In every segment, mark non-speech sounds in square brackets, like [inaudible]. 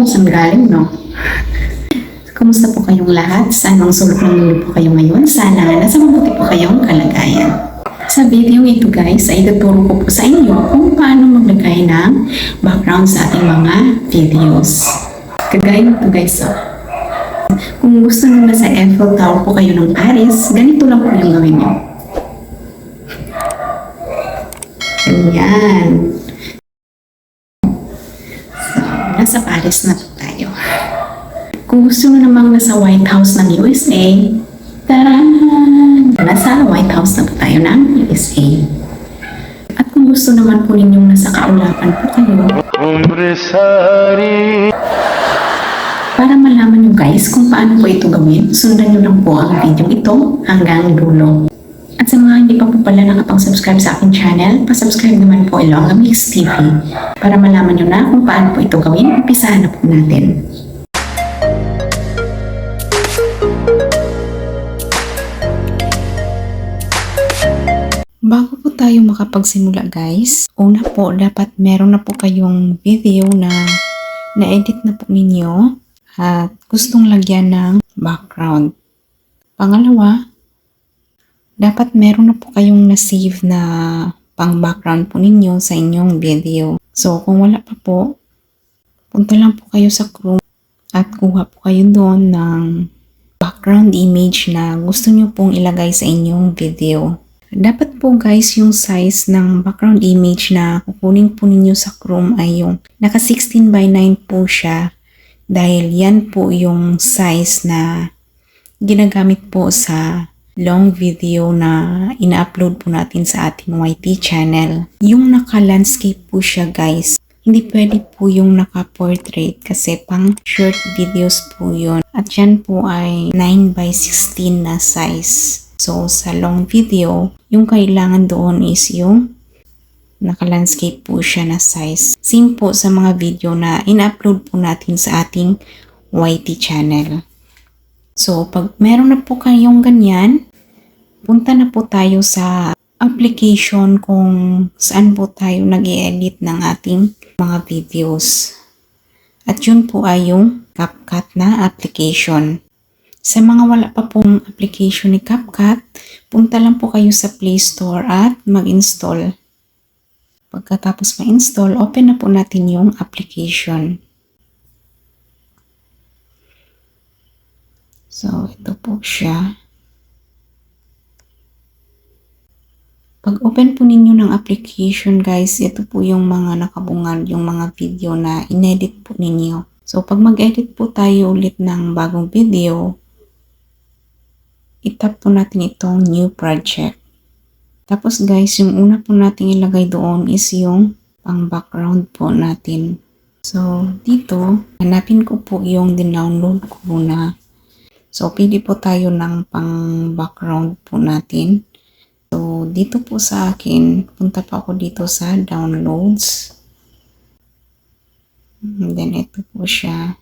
kung saan galing, no? Kumusta po kayong lahat? Sa anong sulok ng mundo po kayo ngayon? Sana nasa mabuti po kayong kalagayan. Sa video ito guys, ay tuturo ko po sa inyo kung paano maglagay ng background sa ating mga videos. Kagaya nito guys, oh. Kung gusto nyo na sa Eiffel Tower po kayo ng Paris, ganito lang po yung gawin nyo. Ganyan. So, nasa Paris na po tayo. Kung gusto mo namang nasa White House ng USA, tara Nasa White House na po tayo ng USA. At kung gusto naman po ninyong nasa kaulapan po kayo, para malaman nyo guys kung paano po ito gawin, sundan nyo lang po ang video ito hanggang dulo. At sa mga hindi pa po pala nakapang-subscribe sa aking channel, pa-subscribe naman po ilong ang Mix TV para malaman nyo na kung paano po ito gawin, umpisahan na po natin. Bago po tayo makapagsimula guys, una po dapat meron na po kayong video na na-edit na po ninyo at gustong lagyan ng background. Pangalawa, dapat meron na po kayong na-save na pang background po ninyo sa inyong video. So kung wala pa po, punta lang po kayo sa Chrome at kuha po kayo doon ng background image na gusto nyo pong ilagay sa inyong video. Dapat po guys yung size ng background image na kukunin po ninyo sa Chrome ay yung naka 16 by 9 po siya dahil yan po yung size na ginagamit po sa long video na ina-upload po natin sa ating YT channel. Yung naka-landscape po siya guys. Hindi pwede po yung naka-portrait kasi pang short videos po yun. At yan po ay 9 by 16 na size. So, sa long video, yung kailangan doon is yung naka-landscape po siya na size. Same po sa mga video na in-upload po natin sa ating YT channel. So, pag meron na po kayong ganyan, punta na po tayo sa application kung saan po tayo nag edit ng ating mga videos. At yun po ay yung CapCut na application. Sa mga wala pa pong application ni CapCut, punta lang po kayo sa Play Store at mag-install. Pagkatapos ma-install, open na po natin yung application. So, ito po siya. Pag open po ninyo ng application guys, ito po yung mga nakabungal, yung mga video na inedit po ninyo. So, pag mag-edit po tayo ulit ng bagong video, itap po natin itong new project. Tapos guys, yung una po natin ilagay doon is yung pang background po natin. So, dito, hanapin ko po yung dinownload ko na. So, pili po tayo ng pang background po natin. Dito po sa akin, punta pa ako dito sa downloads. And then, ito po siya.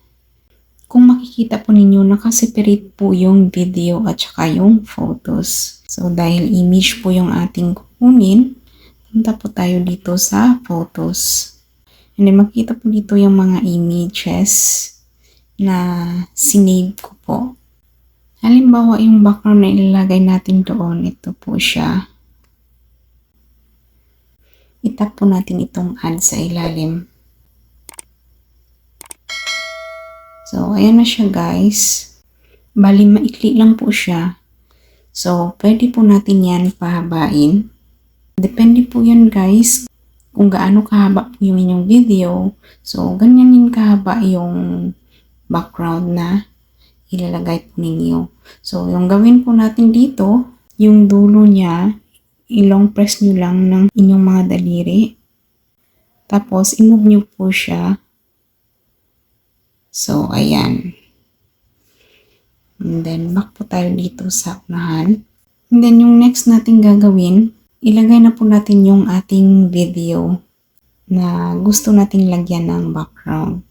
Kung makikita po ninyo, nakaseparate po yung video at saka yung photos. So, dahil image po yung ating kukunin, punta po tayo dito sa photos. And then, makita po dito yung mga images na sinave ko po. Halimbawa, yung background na ilalagay natin doon, ito po siya. Itap po natin itong add sa ilalim. So, ayan na siya guys. Bali, maikli lang po siya. So, pwede po natin yan pahabain. Depende po yan guys kung gaano kahaba po yung inyong video. So, ganyan din kahaba yung background na ilalagay po ninyo. So, yung gawin po natin dito, yung dulo niya, ilong press nyo lang ng inyong mga daliri. Tapos, imove nyo po siya So, ayan. And then, back po tayo dito sa unahan. And then, yung next natin gagawin, ilagay na po natin yung ating video na gusto nating lagyan ng background.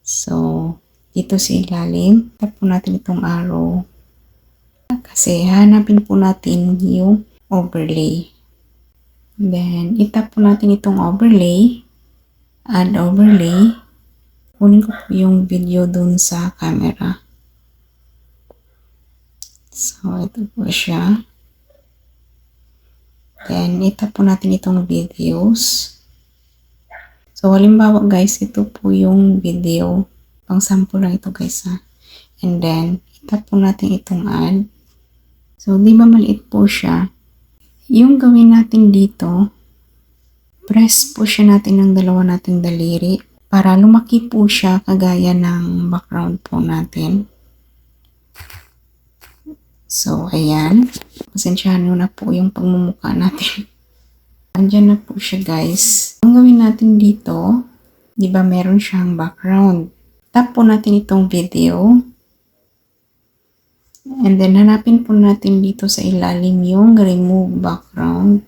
So, dito sa ilalim, tap po natin itong arrow. Kasi, hanapin po natin yung overlay. Then, itap po natin itong overlay. Add overlay. kunin ko po yung video dun sa camera. So, ito po siya. Then, itap po natin itong videos. So, halimbawa guys, ito po yung video. Pang sample lang ito guys ha. And then, itap po natin itong add. So, di ba maliit po siya? Yung gawin natin dito, press po siya natin ng dalawa nating daliri para lumaki po siya kagaya ng background po natin. So, ayan. Pasensyahan nyo na po yung pagmumukha natin. [laughs] Andyan na po siya guys. Ang gawin natin dito, di ba meron siyang background. Tap po natin itong video. And then, hanapin po natin dito sa ilalim yung remove background.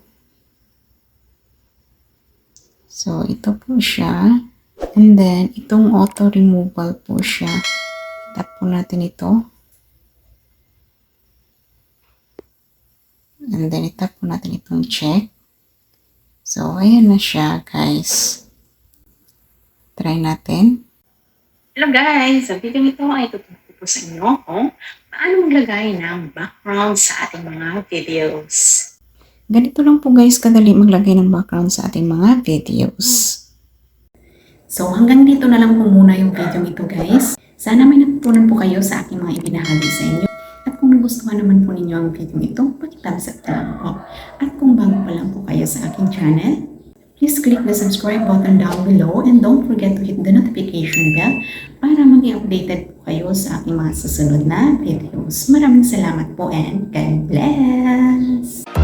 So, ito po siya. And then, itong auto removal po siya. Tap po natin ito. And then, itap po natin itong check. So, ayan na siya, guys. Try natin. Hello guys! Sa video ito ay tuturo po sa inyo kung paano maglagay ng background sa ating mga videos. Ganito lang po guys kadali maglagay ng background sa ating mga videos. So hanggang dito na lang po muna yung video ito guys. Sana may natutunan po kayo sa aking mga ibinahagi sa inyo. At kung nagustuhan naman po ninyo ang video ito, pakitthumbs up na lang po. At kung bago pa lang po kayo sa aking channel, please click the subscribe button down below and don't forget to hit the notification bell para maging updated po kayo sa aking mga susunod na videos. Maraming salamat po and God bless!